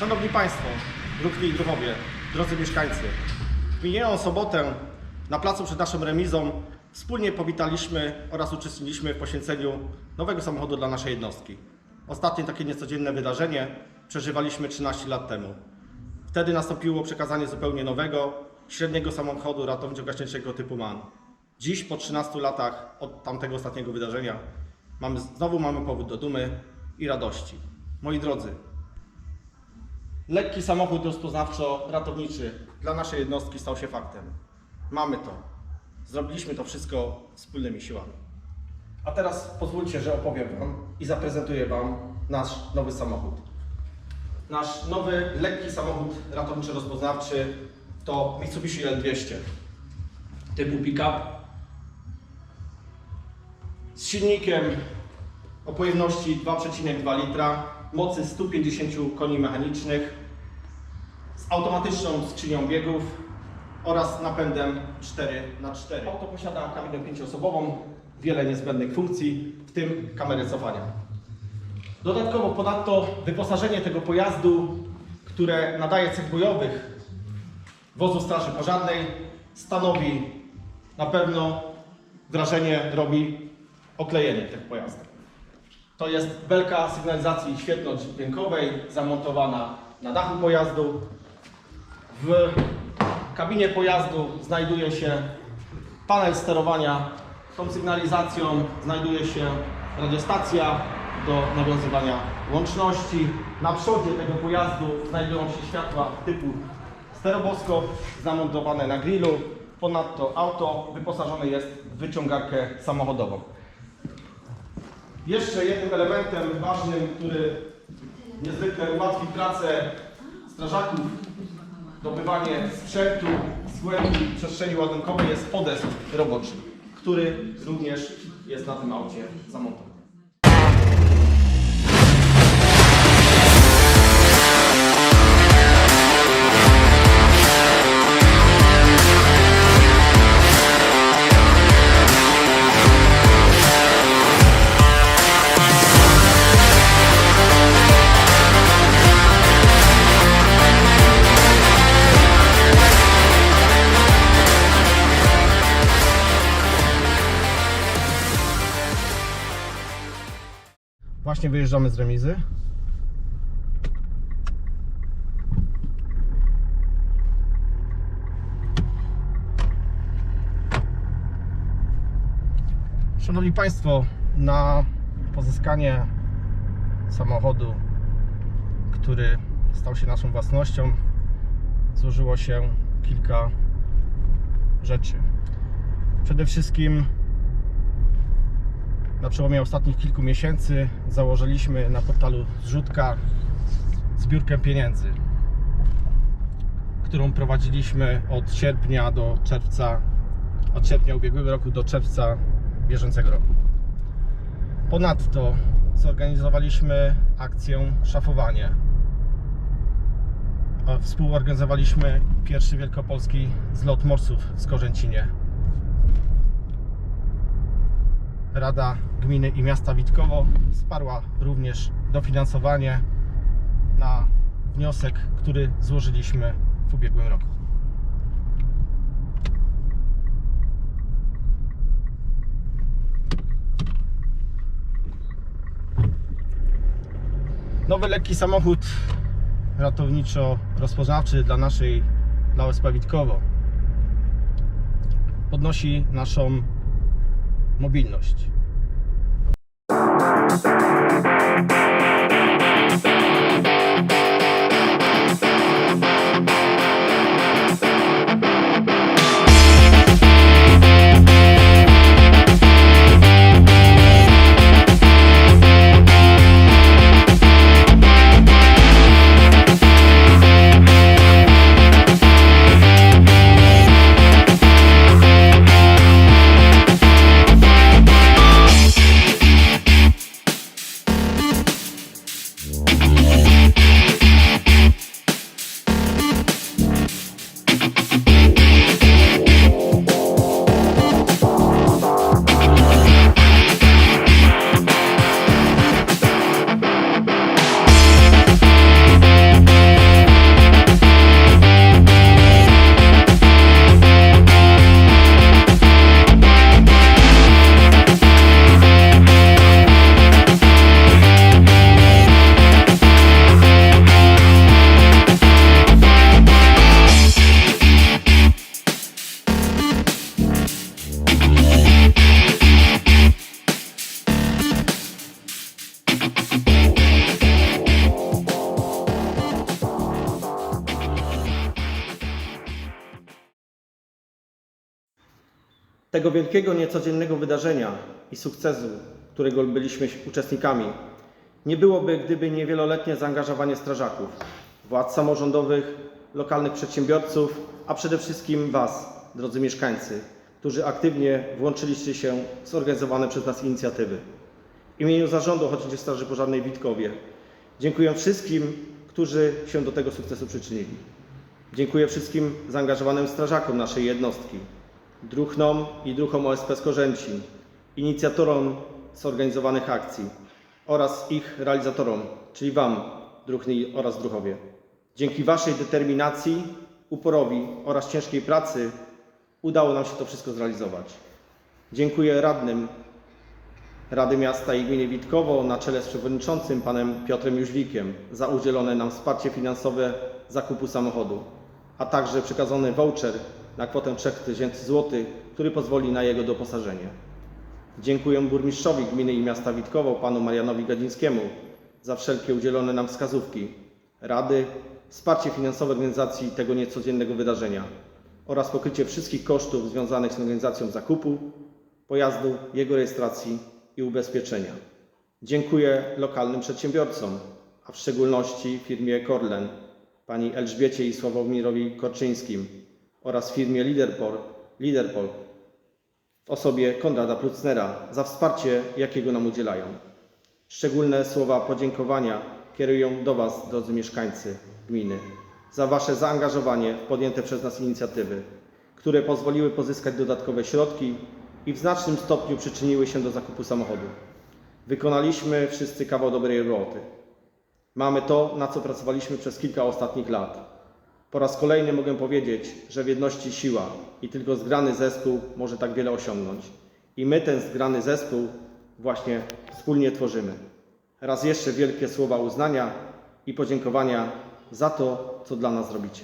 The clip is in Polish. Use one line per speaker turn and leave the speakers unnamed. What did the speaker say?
Szanowni Państwo, Brukli i Druchowie, drodzy mieszkańcy, w minioną sobotę na placu przed naszą remizą wspólnie powitaliśmy oraz uczestniczyliśmy w poświęceniu nowego samochodu dla naszej jednostki. Ostatnie takie niecodzienne wydarzenie przeżywaliśmy 13 lat temu. Wtedy nastąpiło przekazanie zupełnie nowego, średniego samochodu ratowniczo-gaśniczego typu MAN. Dziś, po 13 latach od tamtego ostatniego wydarzenia, mamy, znowu mamy powód do dumy i radości. Moi drodzy, lekki samochód rozpoznawczo-ratowniczy dla naszej jednostki stał się faktem. Mamy to. Zrobiliśmy to wszystko wspólnymi siłami. A teraz pozwólcie, że opowiem Wam i zaprezentuję Wam nasz nowy samochód. Nasz nowy, lekki samochód ratowniczo-rozpoznawczy to Mitsubishi L200 typu pick-up z silnikiem o pojemności 2,2 litra, mocy 150 koni mechanicznych, z automatyczną skrzynią biegów oraz napędem 4x4. Auto posiada kabinę pięcioosobową, wiele niezbędnych funkcji, w tym kamerę cofania. Dodatkowo ponadto wyposażenie tego pojazdu, które nadaje cech bojowych wozu Straży Pożarnej, stanowi na pewno wrażenie robi oklejenie tych pojazdów. To jest belka sygnalizacji świetlno-dźwiękowej zamontowana na dachu pojazdu. W kabinie pojazdu znajduje się panel sterowania. Tą sygnalizacją znajduje się radiostacja do nawiązywania łączności. Na przodzie tego pojazdu znajdują się światła typu steroboskop zamontowane na grillu. Ponadto auto wyposażone jest w wyciągarkę samochodową. Jeszcze jednym elementem ważnym, który niezwykle ułatwi pracę strażaków, dobywanie sprzętu z głębi przestrzeni ładunkowej jest podest roboczy, który również jest na tym aucie zamontowany. Właśnie wyjeżdżamy z remizy. Szanowni Państwo, na pozyskanie samochodu, który stał się naszą własnością, złożyło się kilka rzeczy. Przede wszystkim na przełomie ostatnich kilku miesięcy założyliśmy na portalu Zrzutka zbiórkę pieniędzy, którą prowadziliśmy od sierpnia do czerwca, od sierpnia ubiegłego roku do czerwca bieżącego roku. Ponadto zorganizowaliśmy akcję Szafowanie. Współorganizowaliśmy pierwszy wielkopolski zlot morsów w Skorzęcinie. Rada Gminy i Miasta Witkowo wsparła również dofinansowanie na wniosek, który złożyliśmy w ubiegłym roku. Nowy lekki samochód ratowniczo-rozpoznawczy dla naszej, dla OSP Witkowo podnosi naszą mobilność. Tego wielkiego, niecodziennego wydarzenia i sukcesu, którego byliśmy uczestnikami, nie byłoby, gdyby nie wieloletnie zaangażowanie strażaków, władz samorządowych, lokalnych przedsiębiorców, a przede wszystkim Was, drodzy mieszkańcy, którzy aktywnie włączyliście się w zorganizowane przez nas inicjatywy. W imieniu Zarządu Ochotniczej Straży Pożarnej Witkowie dziękuję wszystkim, którzy się do tego sukcesu przyczynili. Dziękuję wszystkim zaangażowanym strażakom naszej jednostki, druhnom i druhom OSP z inicjatorom zorganizowanych akcji oraz ich realizatorom, czyli Wam, druhny oraz druhowie. Dzięki Waszej determinacji, uporowi oraz ciężkiej pracy udało nam się to wszystko zrealizować. Dziękuję radnym Rady Miasta i Gminy Witkowo na czele z przewodniczącym panem Piotrem Jóźwikiem za udzielone nam wsparcie finansowe zakupu samochodu, a także przekazany voucher na kwotę 3000 zł, który pozwoli na jego doposażenie. Dziękuję burmistrzowi gminy i miasta Witkowo, panu Marianowi Gadzińskiemu za wszelkie udzielone nam wskazówki, rady, wsparcie finansowe organizacji tego niecodziennego wydarzenia oraz pokrycie wszystkich kosztów związanych z organizacją zakupu, pojazdu, jego rejestracji i ubezpieczenia. Dziękuję lokalnym przedsiębiorcom, a w szczególności firmie Korlen, pani Elżbiecie i Sławomirowi Korczyńskim oraz firmie Liderpol, Liderpol w osobie Konrada Plucnera za wsparcie, jakiego nam udzielają. Szczególne słowa podziękowania kierują do Was, drodzy mieszkańcy gminy, za Wasze zaangażowanie w podjęte przez nas inicjatywy, które pozwoliły pozyskać dodatkowe środki i w znacznym stopniu przyczyniły się do zakupu samochodu. Wykonaliśmy wszyscy kawał dobrej roboty. Mamy to, na co pracowaliśmy przez kilka ostatnich lat. Po raz kolejny mogę powiedzieć, że w jedności siła i tylko zgrany zespół może tak wiele osiągnąć. I my ten zgrany zespół właśnie wspólnie tworzymy. Raz jeszcze wielkie słowa uznania i podziękowania za to, co dla nas robicie.